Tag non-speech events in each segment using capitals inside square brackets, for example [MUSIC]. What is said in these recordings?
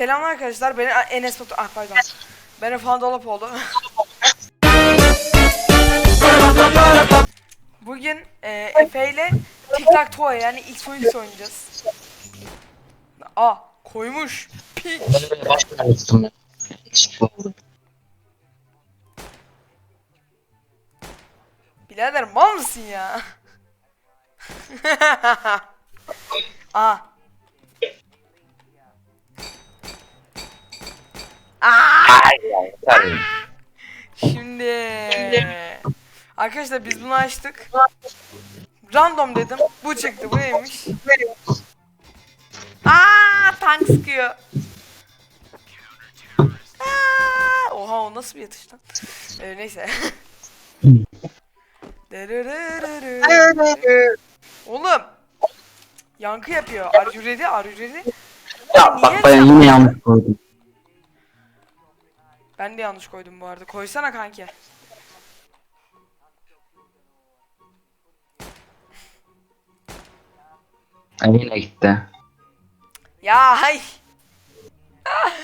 Selamlar arkadaşlar. Ben Enes Batur. Ah pardon. Ben Efan Dolapoğlu. [LAUGHS] Bugün e, Efe ile Tic Tac Toe yani XOX oynayacağız. Aa koymuş. Ben. Birader mal mısın ya? [LAUGHS] Aa. Şimdi arkadaşlar biz bunu açtık. Random dedim. Bu çıktı. Bu neymiş? Aa, tank sıkıyor. Aa, oha o nasıl bir yatış lan? Ee, neyse. [LAUGHS] Oğlum. Yankı yapıyor. You ready? Ya bak ben yine yanlış koydum. Ben de yanlış koydum bu arada. Koysana kanki. Ay, yine gitti. Ya hay. [LAUGHS]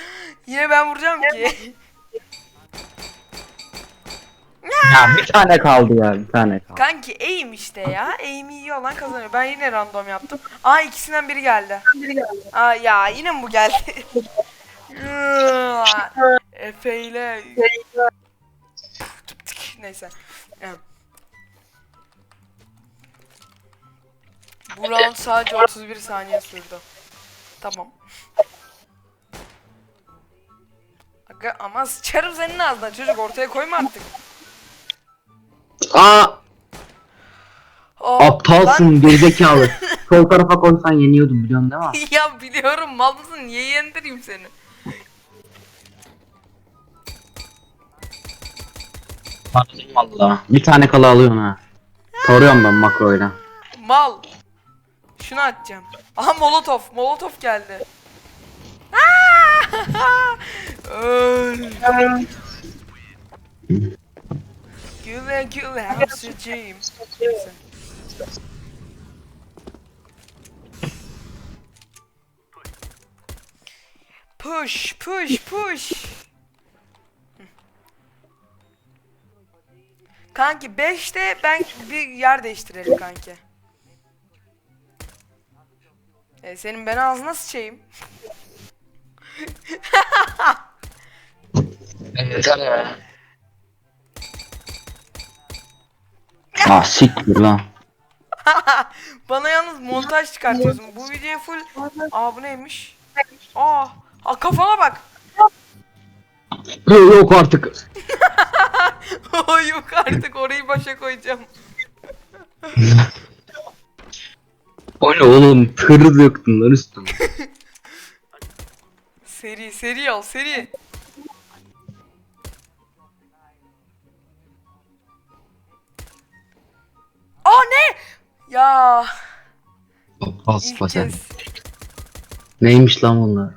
Yine ben vuracağım ki. [LAUGHS] Ya bir tane kaldı ya bir tane kaldı. Kanki aim işte ya. Aim iyi olan kazanıyor. Ben yine random yaptım. Aa ikisinden biri geldi. Aa ya yine mi bu geldi? [LAUGHS] Efe ile Neyse. Evet. Bu round sadece 31 saniye sürdü. Tamam. Aga ama sıçarım senin ağzına çocuk ortaya koyma artık. Aa Oh, aptalsın gerizekalı. [LAUGHS] Sol tarafa koysan yeniyordum biliyorsun değil mi? ya biliyorum mal mısın niye yendireyim seni? Anladım valla. Bir tane kala alıyorsun ha. Soruyorum ben makroyla. Mal. Şunu atacağım. Aha molotov. Molotov geldi. Aa! [LAUGHS] Öl. Güle güle. Neyse. Push, push, push. Kanki 5'te ben bir yer değiştirelim kanki. E, senin ben ağzına sıçayım. Yeter [LAUGHS] ya. Ah siktir lan. [LAUGHS] Bana yalnız montaj çıkartıyorsun. Bu videoya full... Aa bu neymiş? Aa, aa kafana bak. Yok artık. [LAUGHS] Yok artık orayı başa koyacağım. [LAUGHS] O ne oğlum tırı döktün lan üstüme. [LAUGHS] Seri seri al seri. Aa ne? Ya Bas bas sen. kez. Neymiş lan bunlar?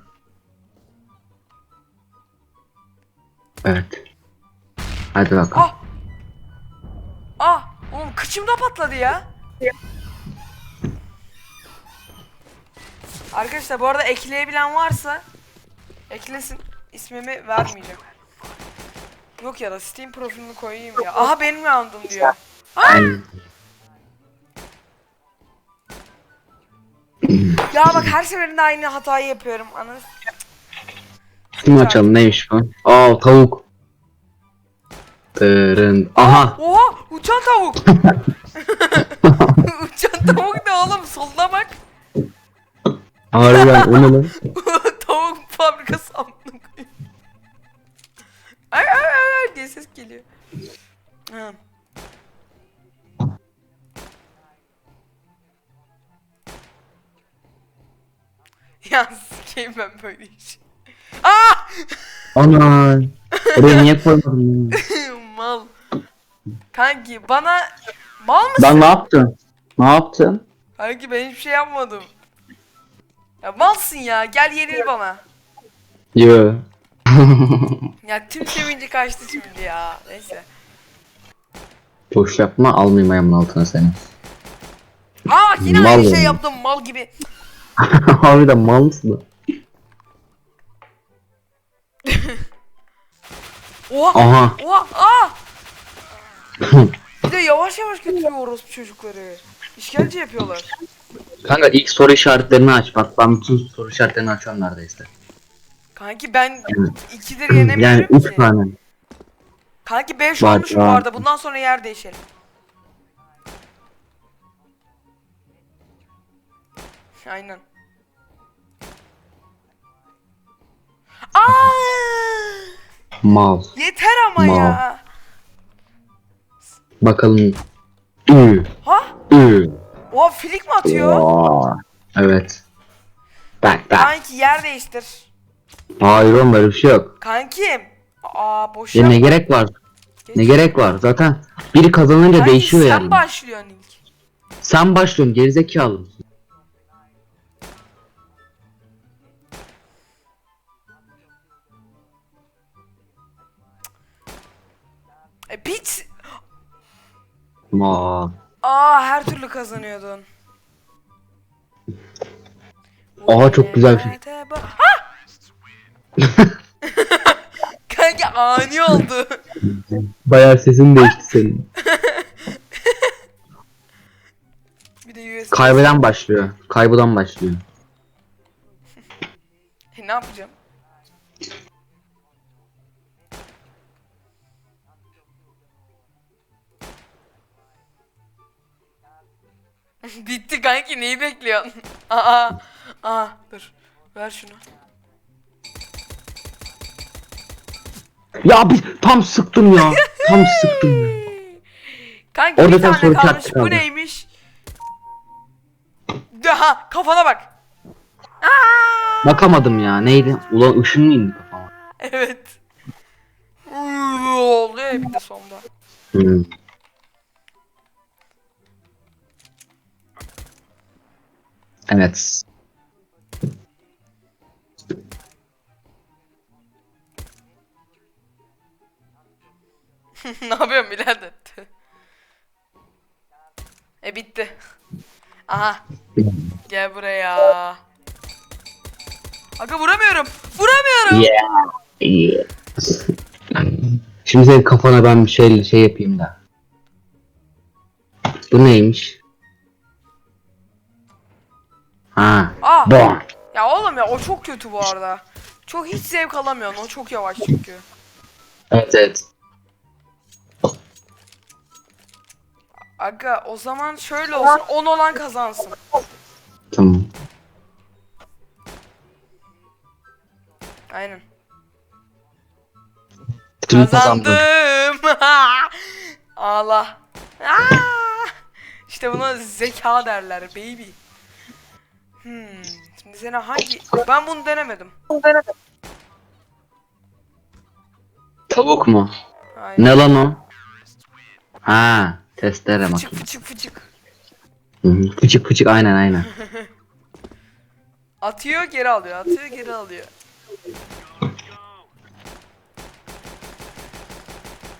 Evet. Hadi bakalım. Ah. Ah oğlum kıçımda patladı ya. Arkadaşlar bu arada ekleyebilen varsa eklesin. İsmimi vermeyeceğim. Yok ya da Steam profilini koyayım ya. Aha benim roundum diyor. Ay. Ya bak her seferinde aynı hatayı yapıyorum. Anladın? Kim açalım neymiş bu? Aa tavuk. Tırın. Aha. Oha uçan tavuk. [LAUGHS] uçan tavuk ne oğlum? Soluna bak. Harbiden o ne lan? [LAUGHS] tavuk fabrikası amına koyayım. Ay ay ay ay diye ses geliyor. Ha. Ya sikeyim ben böyle iş. Ana. Oraya niye koymadın? [LAUGHS] Mal. Kanki bana mal mısın? Ben ne yaptım? Ne yaptın? Kanki ben hiçbir şey yapmadım. Ya malsın ya gel yenil bana. Yo. [LAUGHS] Ya tüm sevinci kaçtı şimdi ya. Neyse. Boş yapma almayayım ayağımın altına seni. Aa yine Mal aynı şey yaptım mal gibi. [LAUGHS] Harbiden mal mısın? [LAUGHS] Oha! Aha. Oha! Aa! [LAUGHS] Bir de yavaş yavaş götürüyor orospu çocukları. İşkence yapıyorlar. Kanka ilk soru işaretlerini aç. Bak ben bütün soru işaretlerini açıyorum neredeyse. Kanki ben Evet. ikidir Yani yenemiyorum 3 ki. tane. Kanki 5 Var, olmuşum bu arada. Bundan sonra yer değişelim. Aynen. Aa! Mal. Yeter ama Ma. ya. Bakalım. Ü. Ha? Ü. O flik mi atıyor? Aa, Evet. Bak bak. Kanki yer değiştir. Hayır oğlum böyle bir şey yok. Kankim. Aa boş Ya ne yapma. gerek var? Ne gerek var? Zaten biri kazanınca Kanki değişiyor sen yani. başlıyorsun ilk. Sen başlıyorsun gerizekalı E bit. Aa. Aa her türlü kazanıyordun. Aha, çok güzel bir şey. Ha! [LAUGHS] Kanki ani oldu. Bayağı sesin değişti senin. [LAUGHS] Bir de USB. Kaybeden başlıyor. Kaybeden başlıyor. E, ne yapacağım? [LAUGHS] Bitti kanki neyi bekliyorsun? [LAUGHS] Aa, aa dur. Ver şunu. Ya bir tam sıktım ya. Tam sıktım ya. [LAUGHS] Kanki Orada bir tane soru kalmış. işareti Bu neymiş? Daha kafana bak. Aa! Bakamadım ya. Neydi? Ulan ışın mı indi kafama? Evet. Oldu ya bir de sonda. Hmm. Evet. [LAUGHS] ne yapıyorsun birader? e bitti. Aha. Gel buraya. Aga vuramıyorum. Vuramıyorum. Yeah. yeah. Şimdi senin kafana ben bir şey şey yapayım da. Bu neymiş? Ha. Aa. Bom. Ya oğlum ya o çok kötü bu arada. Çok hiç zevk alamıyorsun. O çok yavaş çünkü. Evet evet. Aga o zaman şöyle olsun. 10 olan kazansın. Tamam. Aynen. Tüm kazandım. [LAUGHS] Ağla. Aa! İşte buna zeka derler baby. Hmm. Şimdi sana hangi... Ben bunu denemedim. Tavuk mu? Aynen. Ne lan o? Ha, testere Fıçık makine. fıçık fıçık. Hı. Fıçık fıçık aynen aynen. [LAUGHS] Atıyor geri alıyor. Atıyor geri alıyor.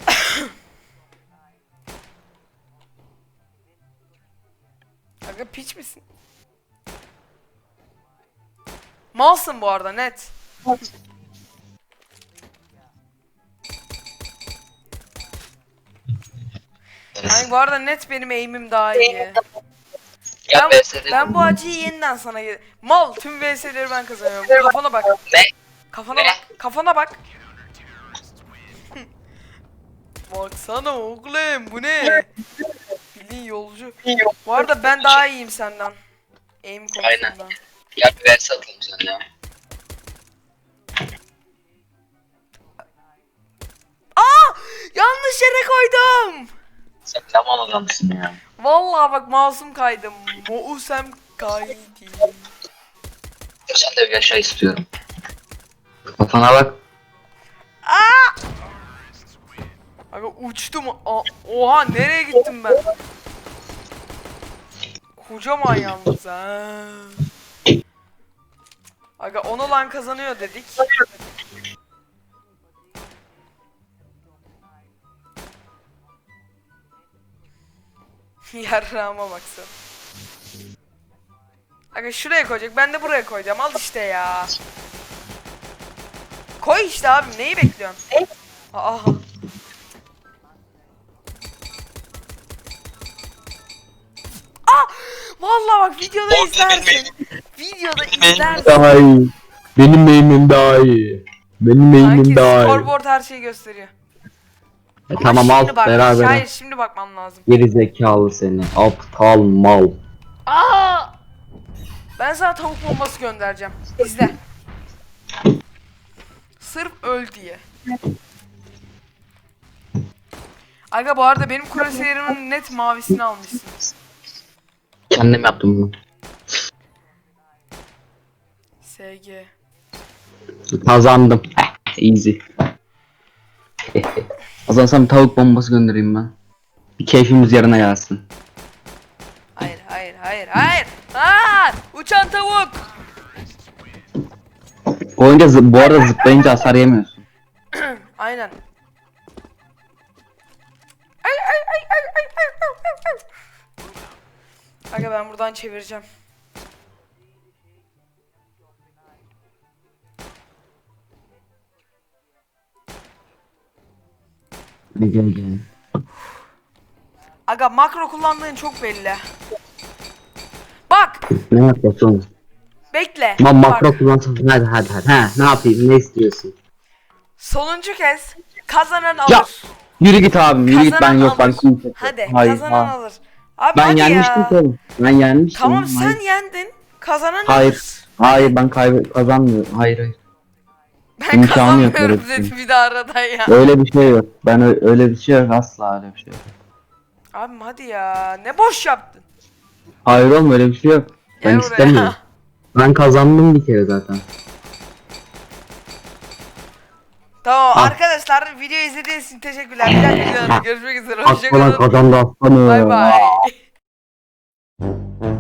[COUGHS] Aga piç misin? Malsın bu arada net. Yani bu arada net benim eğimim daha iyi. Ben, ben bu acıyı yeniden sana gel. Mal tüm VS'leri ben kazanıyorum. Kafana bak. Ne? Kafana bak. Kafana bak. [LAUGHS] Baksana oğlum bu ne? Bildiğin yolcu. Bu arada ben daha iyiyim senden. Aim Aynen. Ya bir verse atalım sen ya. Aa! Yanlış yere koydum. Sen mal adamsın ya. Vallahi bak masum kaydım. Mousem kaydı. Sen de bir yaşa istiyorum. Kafana bak. Aga uçtum. Aa, oha nereye gittim ben? Kocaman yalnız ha. Aga 10 olan kazanıyor dedik. [LAUGHS] Yarrağıma baksana. Aga şuraya koyacak. Ben de buraya koyacağım. Al işte ya. Koy işte abi neyi bekliyorsun? Aa. Ah! Vallahi bak videoda izlersin. Videoda benim izlersin. Daha iyi. Benim eğimim daha iyi. Benim eğimim Sanki daha iyi. scoreboard her şeyi gösteriyor. E, tamam al Şimdi beraber. Hayır şimdi bakmam lazım. Geri zekalı seni. Aptal mal. Aa! Ben sana tavuk bombası göndereceğim. İzle. Sırf öl diye. Aga bu arada benim kurasiyerimin net mavisini almışsın. Kendim yaptım bunu. SG. Kazandım. Heh, easy. o zaman sana bir tavuk bombası göndereyim ben. Bir keyfimiz yerine gelsin. Hayır hayır hayır hayır. Aa! Uçan tavuk. Zı- bu arada zıplayınca hasar yemiyorsun. [CLEARS THROAT] Aynen. Ay ay ay ay ay ay ay ay, ay. Aga ben buradan çevireceğim. Gel gel. Aga makro kullandığın çok belli. Bak Ne yapıyorsun? bekle. Bak, makro kullansın. Hadi hadi hadi. Ha, ne yapayım? Ne istiyorsun? Sonuncu kez kazanan alır. Ya, Yürü git abim. Yürü git ben Kazanan yok ben alır. kimse. Hadi Hayır, kazanan ha. alır. Abi Ben hadi yenmiştim ya. oğlum. Ben yenmiştim. Tamam Hayır. sen yendin. Kazanan Hayır. alır. Hayır ben kaybı kazanmıyorum. Hayır hayır. Ben İmkanı yok kazanmıyorum öyle bir dedi bir de arada ya. Öyle bir şey yok. Ben ö- öyle bir şey yok. Asla öyle bir şey yok. Abim hadi ya. Ne boş yaptın. Hayır oğlum öyle bir şey yok. Ben buraya. istemiyorum. Ben kazandım bir kere zaten. Tamam Ah. arkadaşlar video izlediğiniz için teşekkürler. Bir dahaki videoda görüşmek üzere. Aslan Hoşçakalın. kazandı aslanım. Bay bay. [LAUGHS]